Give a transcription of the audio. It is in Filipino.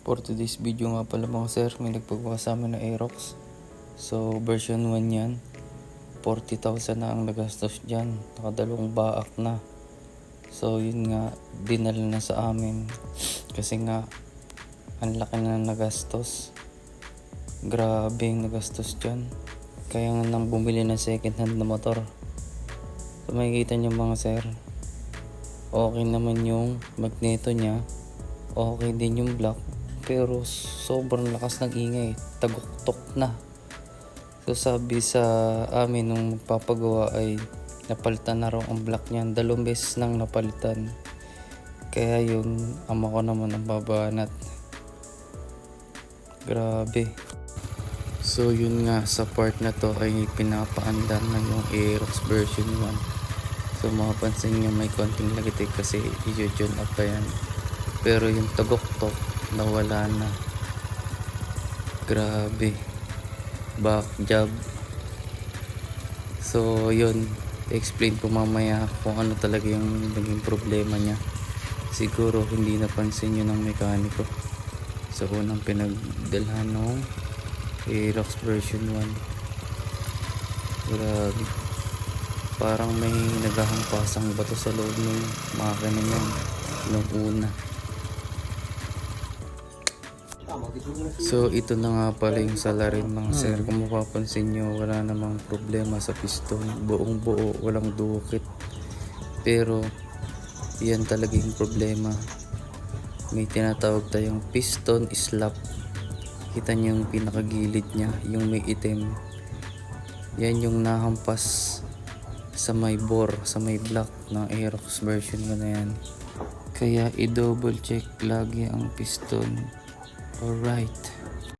For today's video nga pala mga sir, may nagpagawa sa amin na Aerox. So version 1 yan. 40,000 na ang nagastos dyan. Nakadalawang baak na. So yun nga, dinala na sa amin. Kasi nga, ang laki na nagastos. Grabe yung nagastos dyan. Kaya nga nang bumili ng second hand na motor. So makikita nyo mga sir, okay naman yung magneto niya. Okay din yung block. Pero sobrang lakas ng ingay. Taguktok na. So sabi sa amin nung magpapagawa ay napalitan na raw ang block niyan. Dalawang beses nang napalitan. Kaya yun, ama ko naman ang babanat. Grabe. So yun nga, sa part na to ay pinapaandar na yung Aerox version 1. So mapapansin nyo may konting lagitik kasi i-tune up pa yan. Pero yung tagoktok, nawala na. Grabe. Back job. So yun, explain ko mamaya kung ano talaga yung naging problema niya. Siguro hindi napansin yun ng mekaniko. Sa unang pinagdalhan ng Aerox version 1. Grabe. Parang may naghahampasang bato sa loob ng makina niyan nung una. So ito na nga pala yung salarin mga sir. Kung mapapansin nyo, wala namang problema sa piston. Buong buo, walang dukit. Pero yan talaga yung problema. May tinatawag tayong piston slap. Kita nyo yung pinakagilid niya, yung may itim. Yan yung nahampas sa may bore, sa may block ng Aerox version ko na yan. Kaya i-double check lagi ang piston. Alright.